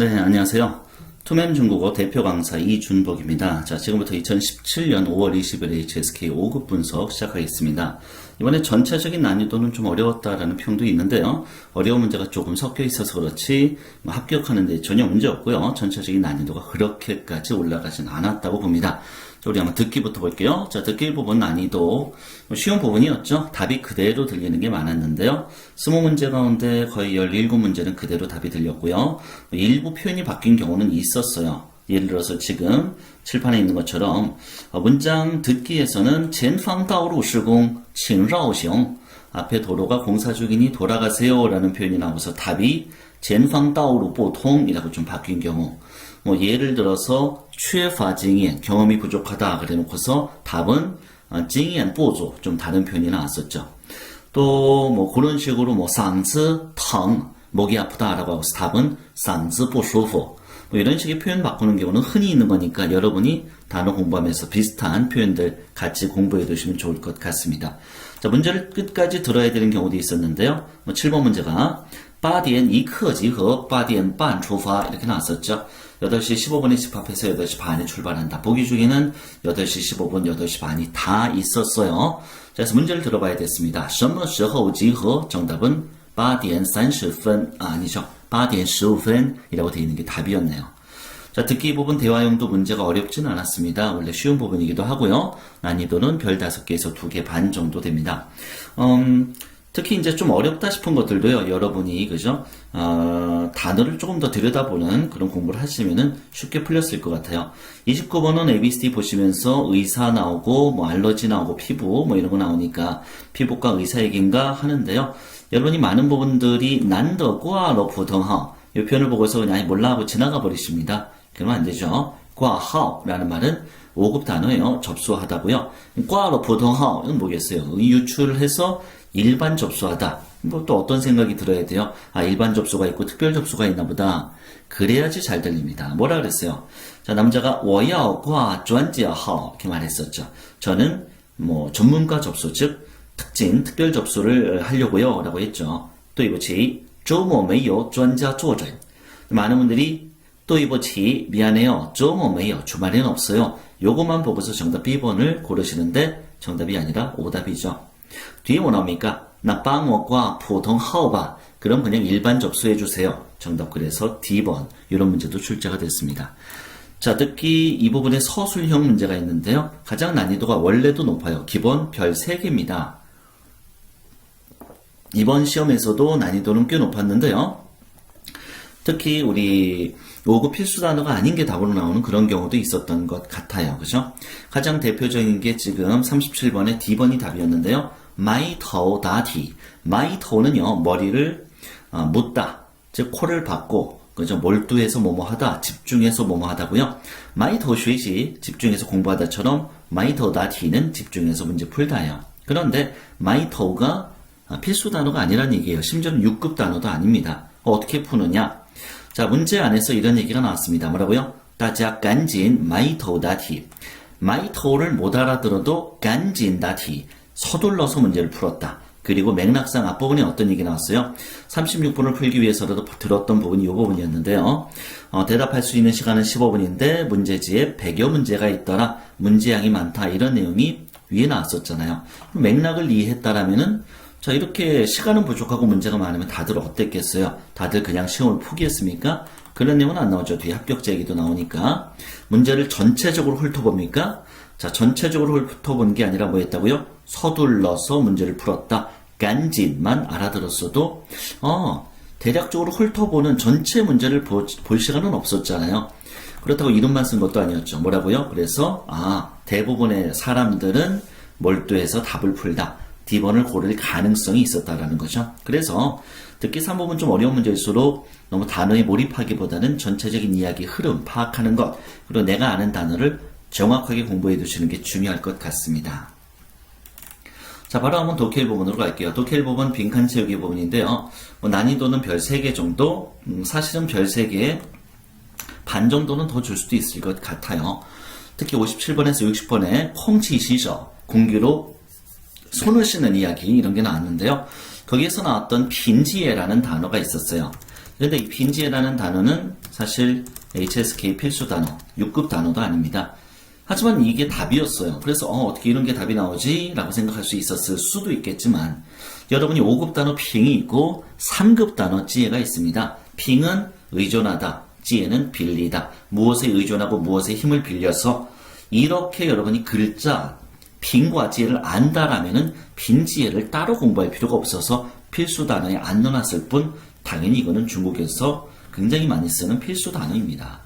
네, 안녕하세요. 투맨 중국어 대표 강사 이준복입니다. 자, 지금부터 2017년 5월 20일 HSK 5급 분석 시작하겠습니다. 이번에 전체적인 난이도는 좀 어려웠다라는 평도 있는데요. 어려운 문제가 조금 섞여 있어서 그렇지 뭐 합격하는데 전혀 문제 없고요. 전체적인 난이도가 그렇게까지 올라가진 않았다고 봅니다. 자, 우리 한번 듣기부터 볼게요. 자, 듣기 부분 난이도 뭐 쉬운 부분이었죠. 답이 그대로 들리는 게 많았는데요. 20문제 가운데 거의 17문제는 그대로 답이 들렸고요. 일부 표현이 바뀐 경우는 있었어요. 예를 들어서 지금 칠판에 있는 것처럼 어, 문장 듣기에서는 칭라오형 앞에 도로가 공사 중이니 돌아가세요 라는 표현이 나오면서 답이 전방다오로 보통이라고 좀 바뀐 경우 뭐 예를 들어서 최화징인 경험이 부족하다 그래 놓고서 답은 어, 징이엔 보조 좀 다른 표현이 나왔었죠. 또 뭐 그런 식으로 뭐 상즈 텅 목이 아프다라고 하고서 답은 상즈 보수후 뭐 이런 식의 표현 바꾸는 경우는 흔히 있는 거니까 여러분이 단어 공부하면서 비슷한 표현들 같이 공부해 두시면 좋을 것 같습니다. 자, 문제를 끝까지 들어야 되는 경우도 있었는데요. 뭐 7번 문제가 8点 이크集合 8点 반出发 이렇게 나왔었죠. 8시 15분에 집합해서 8시 반에 출발한다. 보기 중에는 8시 15분, 8시 반이 다 있었어요. 자, 그래서 문제를 들어봐야 됐습니다. 什么时候集合? 정답은 8点 30분, 아, 아니죠. 8点 15분이라고 되어 있는 게 답이었네요. 자, 듣기 부분 대화용도 문제가 어렵진 않았습니다. 원래 쉬운 부분이기도 하고요. 난이도는 별 5개에서 2개 반 정도 됩니다. 음, 특히 이제 좀 어렵다 싶은 것들도요, 여러분이, 그죠? 어, 단어를 조금 더 들여다보는 그런 공부를 하시면은 쉽게 풀렸을 것 같아요. 29번은 ABCD 보시면서 의사 나오고, 뭐, 알러지 나오고, 피부, 뭐, 이런 거 나오니까, 피부과 의사 얘기인가 하는데요. 여러분이 많은 부분들이 난더 꽈로 부등하오. 이 표현을 보고서 그냥 몰라 하고 지나가 버리십니다. 그러면 안 되죠. 꽈하오라는 말은 5급 단어예요. 접수하다고요. 꽈로 부등하오는 뭐겠어요? 유출해서 일반 접수하다. 뭐 또 어떤 생각이 들어야 돼요? 아, 일반 접수가 있고 특별 접수가 있나 보다. 그래야지 잘 들립니다. 뭐라 그랬어요? 자, 남자가 我要挂专家号 이렇게 말했었죠. 저는 뭐 전문가 접수 즉 특징 특별 접수를 하려고요 라고 했죠. 또 이보치 周末没有专家坐诊 많은 분들이 또 이보치 미안해요. 周末没有 주말에는 없어요. 요것만 보고서 정답 B번을 고르시는데 정답이 아니라 오답이죠. 뒤에 뭐 나옵니까? 나 빵워과 보통 하오바 그럼 그냥 일반 접수해 주세요. 정답 그래서 D번 이런 문제도 출제가 됐습니다. 자, 듣기 이 부분에 서술형 문제가 있는데요. 가장 난이도가 원래도 높아요. 기본 별 3개입니다. 이번 시험에서도 난이도는 꽤 높았는데요. 특히 우리 5급 필수 단어가 아닌 게 답으로 나오는 그런 경우도 있었던 것 같아요. 그죠? 가장 대표적인 게 지금 37번의 D번이 답이었는데요. 마이터우 다티. 마이터우는요, 머리를 어, 묻다. 즉, 코를 박고, 그죠? 몰두해서 뭐뭐 하다, 집중해서 뭐뭐 하다고요. 마이터学习, 집중해서 공부하다처럼 마이터 다티는 집중해서 문제 풀다예요. 그런데 마이터우가 필수 단어가 아니란 얘기예요. 심지어는 6급 단어도 아닙니다. 어떻게 푸느냐? 자, 문제 안에서 이런 얘기가 나왔습니다. 뭐라고요? 다자 간진 마이터 다티. 마이터를 못 알아들어도 간진 다티. 서둘러서 문제를 풀었다. 그리고 맥락상 앞부분에 어떤 얘기 나왔어요? 36분을 풀기 위해서라도 들었던 부분이 이 부분이었는데요. 어, 대답할 수 있는 시간은 15분인데 문제지에 100여 문제가 있더라. 문제량이 많다. 이런 내용이 위에 나왔었잖아요. 맥락을 이해했다라면은 자, 이렇게 시간은 부족하고 문제가 많으면 다들 어땠겠어요? 다들 그냥 시험을 포기했습니까? 그런 내용은 안 나오죠. 뒤에 합격자 얘기도 나오니까. 문제를 전체적으로 훑어봅니까? 자, 전체적으로 훑어본 게 아니라 뭐 했다고요? 서둘러서 문제를 풀었다. 간진만 알아들었어도, 어, 대략적으로 훑어보는 전체 문제를 보, 볼 시간은 없었잖아요. 그렇다고 이름만 쓴 것도 아니었죠. 뭐라고요? 그래서, 아, 대부분의 사람들은 몰두해서 답을 풀다. D번을 고를 가능성이 있었다라는 거죠. 그래서 듣기 3부분 좀 어려운 문제일수록 너무 단어에 몰입하기보다는 전체적인 이야기 흐름 파악하는 것 그리고 내가 아는 단어를 정확하게 공부해 두시는 게 중요할 것 같습니다. 자, 바로 한번 독해일 부분으로 갈게요. 독해일 부분 빈칸 채우기 부분인데요. 뭐 난이도는 별 3개 정도, 음, 사실은 별 3개 반 정도는 더 줄 수도 있을 것 같아요. 특히 57번에서 60번에 콩치 시저, 공기로 손을 씻는 이야기 이런 게 나왔는데요. 거기에서 나왔던 빈지에라는 단어가 있었어요. 그런데 이 빈지에라는 단어는 사실 HSK 필수 단어, 6급 단어도 아닙니다. 하지만 이게 답이었어요. 그래서 어, 떻게 이런 게 답이 나오지? 라고 생각할 수 있었을 수도 있겠지만 여러분이 5급 단어 핑이 있고 3급 단어 지혜가 있습니다. 핑은 의존하다, 지혜는 빌리다. 무엇에 의존하고 무엇에 힘을 빌려서 이렇게 여러분이 글자 빈과 지혜를 안다라면은 빈 지혜를 따로 공부할 필요가 없어서 필수 단어에 안 넣어놨을 뿐 당연히 이거는 중국에서 굉장히 많이 쓰는 필수 단어입니다.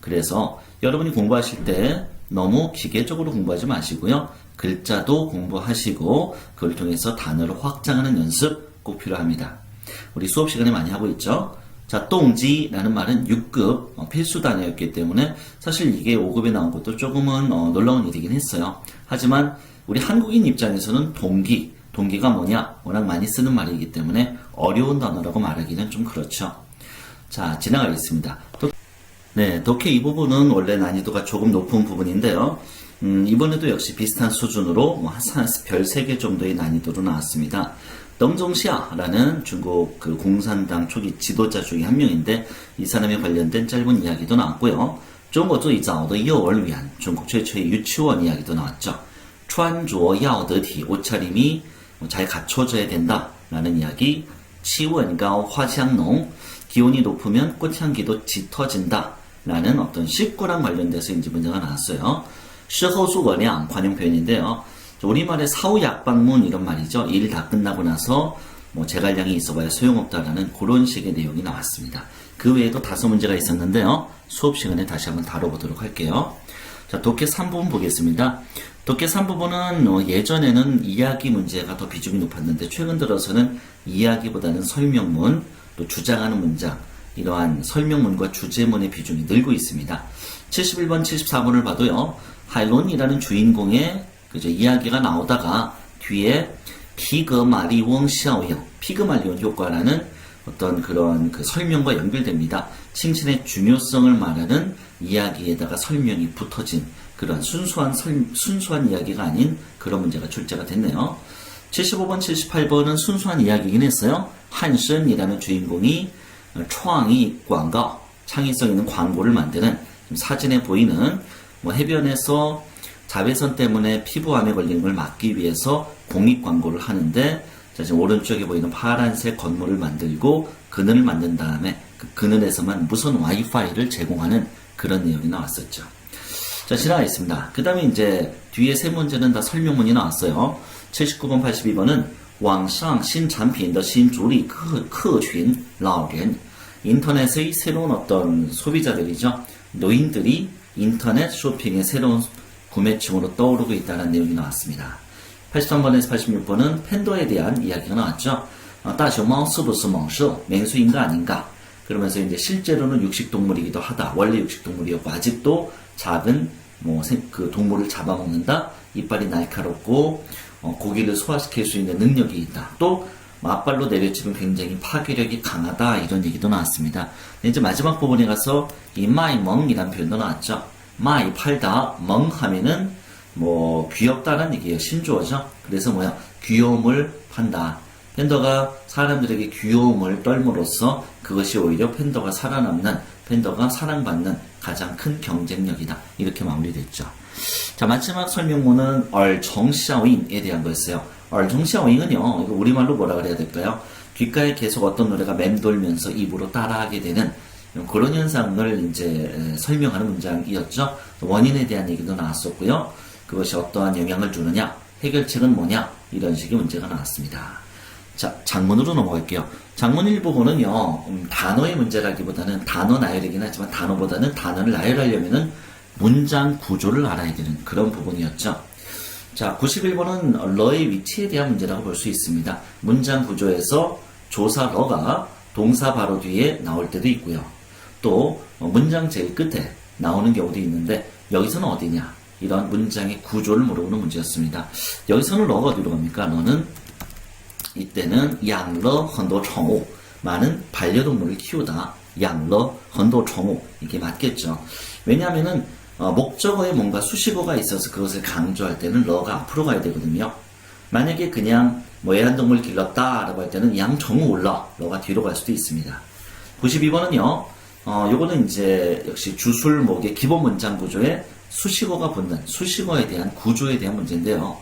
그래서 여러분이 공부하실 때 너무 기계적으로 공부하지 마시고요. 글자도 공부하시고 그걸 통해서 단어를 확장하는 연습 꼭 필요합니다. 우리 수업 시간에 많이 하고 있죠. 자, 똥지라는 말은 6급 어, 필수 단어였기 때문에 사실 이게 5급에 나온 것도 조금은 어, 놀라운 일이긴 했어요. 하지만 우리 한국인 입장에서는 동기, 동기가 뭐냐? 워낙 많이 쓰는 말이기 때문에 어려운 단어라고 말하기는 좀 그렇죠. 자, 지나가겠습니다. 또 네, 덕혜 이 부분은 원래 난이도가 조금 높은 부분인데요. 음, 이번에도 역시 비슷한 수준으로 뭐별 3개 정도의 난이도로 나왔습니다. 덩종시아라는 중국 그 공산당 초기 지도자 중에 한 명인데 이 사람에 관련된 짧은 이야기도 나왔고요. 중국最早的幼儿园, 중국 최초의 유치원 이야기도 나왔죠. 穿着要得体, 옷차림이 잘 갖춰져야 된다라는 이야기. 气温高, 화창농, 기온이 높으면 꽃향기도 짙어진다. 라는 어떤 식구랑 관련돼서 이제 문제가 나왔어요. 시허수거량 관용 표현인데요. 우리말의 사후 약방문 이런 말이죠. 일 다 끝나고 나서 뭐 제갈량이 있어봐야 소용없다라는 그런 식의 내용이 나왔습니다. 그 외에도 다섯 문제가 있었는데요. 수업 시간에 다시 한번 다뤄보도록 할게요. 자, 독해 3부분 보겠습니다. 독해 3부분은 어, 예전에는 이야기 문제가 더 비중이 높았는데 최근 들어서는 이야기보다는 설명문, 또 주장하는 문장, 이러한 설명문과 주제문의 비중이 늘고 있습니다. 71번, 74번을 봐도요. 하이론이라는 주인공의 이제 이야기가 나오다가 뒤에 피그마리翁샤오형, 피그마리온 효과라는 어떤 그런 그 설명과 연결됩니다. 칭찬의 중요성을 말하는 이야기에다가 설명이 붙어진 그런 순수한 설, 순수한 이야기가 아닌 그런 문제가 출제가 됐네요. 75번, 78번은 순수한 이야기이긴 했어요. 한슨이라는 주인공이 초앙이 광가, 창의성 있는 광고를 만드는 사진에 보이는 뭐 해변에서 자외선 때문에 피부암에 걸리는 걸 막기 위해서 공익 광고를 하는데 자, 지금 오른쪽에 보이는 파란색 건물을 만들고 그늘을 만든 다음에 그 그늘에서만 무선 와이파이를 제공하는 그런 내용이 나왔었죠. 자, 지나가겠습니다. 그 다음에 이제 뒤에 세 문제는 다 설명문이 나왔어요. 79번, 82번은 网上新产品的新主力客客群老人 인터넷의 새로운 어떤 소비자들이죠. 노인들이 인터넷 쇼핑의 새로운 구매층으로 떠오르고 있다는 내용이 나왔습니다. 83번에서 86번은 팬더에 대한 이야기가 나왔죠. 어, 따쇼마우 스부스 멍쇼 맹수인 가 아닌가 그러면서 이제 실제로는 육식동물이기도 하다. 원래 육식동물이었고 아직도 작은 뭐 그 동물을 잡아먹는다. 이빨이 날카롭고 어, 고기를 소화시킬 수 있는 능력이 있다. 또 맞발로 내려치면 굉장히 파괴력이 강하다 이런 얘기도 나왔습니다. 이제 마지막 부분에 가서 이 마이 멍이라는 표현도 나왔죠. 마이 팔다 멍 하면은 뭐 귀엽다는 얘기예요. 신조어죠. 그래서 뭐야 귀여움을 판다. 팬더가 사람들에게 귀여움을 떨므로써 그것이 오히려 팬더가 살아남는 팬더가 사랑받는 가장 큰 경쟁력이다. 이렇게 마무리됐죠. 자 마지막 설명문은 얼정샤윈에 대한 거였어요. 얼정샤윈은요 우리말로 뭐라 그래야 될까요? 귓가에 계속 어떤 노래가 맴돌면서 입으로 따라하게 되는 그런 현상을 이제 설명하는 문장이었죠. 원인에 대한 얘기도 나왔었고요. 그것이 어떠한 영향을 주느냐, 해결책은 뭐냐, 이런 식의 문제가 나왔습니다. 자, 장문으로 넘어갈게요. 장문 일부분은요, 음, 단어의 문제라기보다는 단어 나열이긴 하지만 단어보다는 단어를 나열하려면은 문장 구조를 알아야 되는 그런 부분이었죠. 자, 91번은 러의 위치에 대한 문제라고 볼 수 있습니다. 문장 구조에서 조사 러가 동사 바로 뒤에 나올 때도 있고요. 또 문장 제일 끝에 나오는 경우도 있는데 여기서는 어디냐? 이런 문장의 구조를 물어보는 문제였습니다. 여기서는 러가 어디로 갑니까? 너는 이때는 양러 헌도 청우 많은 반려동물을 키우다 양러 헌도 청우 이게 맞겠죠. 왜냐하면은 어, 목적어에 뭔가 수식어가 있어서 그것을 강조할 때는 러가 앞으로 가야 되거든요. 만약에 그냥 뭐 애완동물 길렀다 라고 할 때는 양정우 올라 러가 뒤로 갈 수도 있습니다. 92번은요, 어, 요거는 이제 역시 주술목의 기본 문장 구조에 수식어가 붙는 수식어에 대한 구조에 대한 문제인데요.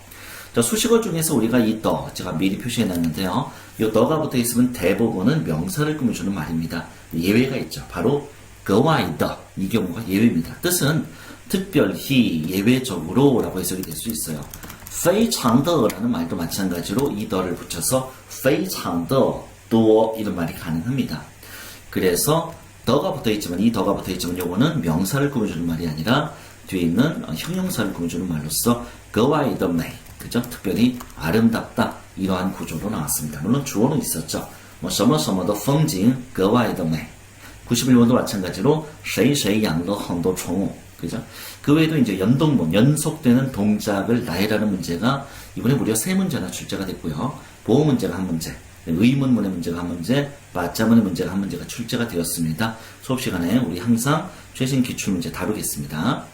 자, 수식어 중에서 우리가 이 더, 제가 미리 표시해 놨는데요. 이 더가 붙어 있으면 대부분은 명사를 꾸며주는 말입니다. 예외가 있죠. 바로 그와 이더, 이 경우가 예외입니다. 뜻은 특별히, 예외적으로 라고 해석이 될 수 있어요. 非常的라는 말도 마찬가지로 이 더를 붙여서 非常的多 이런 말이 가능합니다. 그래서 더가 붙어 있지만 이 더가 붙어 있지만 요거는 명사를 꾸며주는 말이 아니라 뒤에 있는 형용사를 꾸며주는 말로써 거와이 그 더 메이 그죠? 특별히 아름답다 이러한 구조로 나왔습니다. 물론 주어는 있었죠. 뭐 서머 서머 더 풍징 거와이 더 메이 91번도 마찬가지로 谁谁 양러 헌도 총호 그죠? 그 외에도 이제 연동문 연속되는 동작을 나열하는 문제가 이번에 무려 세 문제나 출제가 됐고요. 보호 문제가 한 문제 의문문의 문제가 한 문제, 맞자문의 문제가 한 문제가 출제가 되었습니다. 수업 시간에 우리 항상 최신 기출문제 다루겠습니다.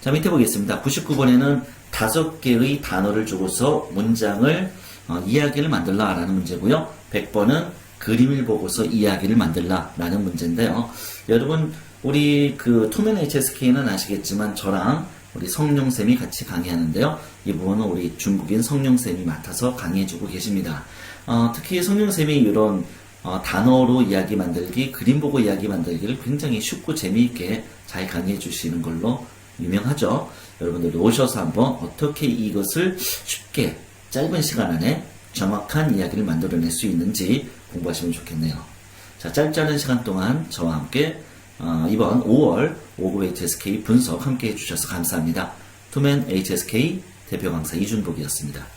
자, 밑에 보겠습니다. 99번에는 다섯 개의 단어를 주고서 문장을, 어, 이야기를 만들라 라는 문제고요. 100번은 그림을 보고서 이야기를 만들라 라는 문제인데요. 여러분, 우리 그 투맨 HSK는 아시겠지만 저랑 우리 성룡쌤이 같이 강의하는데요. 이 부분은 우리 중국인 성룡쌤이 맡아서 강의해주고 계십니다. 어, 특히 성룡쌤이 이런 어, 단어로 이야기 만들기, 그림 보고 이야기 만들기를 굉장히 쉽고 재미있게 잘 강의해 주시는 걸로 유명하죠. 여러분들 오셔서 한번 어떻게 이것을 쉽게 짧은 시간 안에 정확한 이야기를 만들어낼 수 있는지 공부하시면 좋겠네요. 자, 짧지 않은 시간 동안 저와 함께 어, 이번 5월 5급 HSK 분석 함께 해주셔서 감사합니다. 투맨 HSK 대표 강사 이준복이었습니다.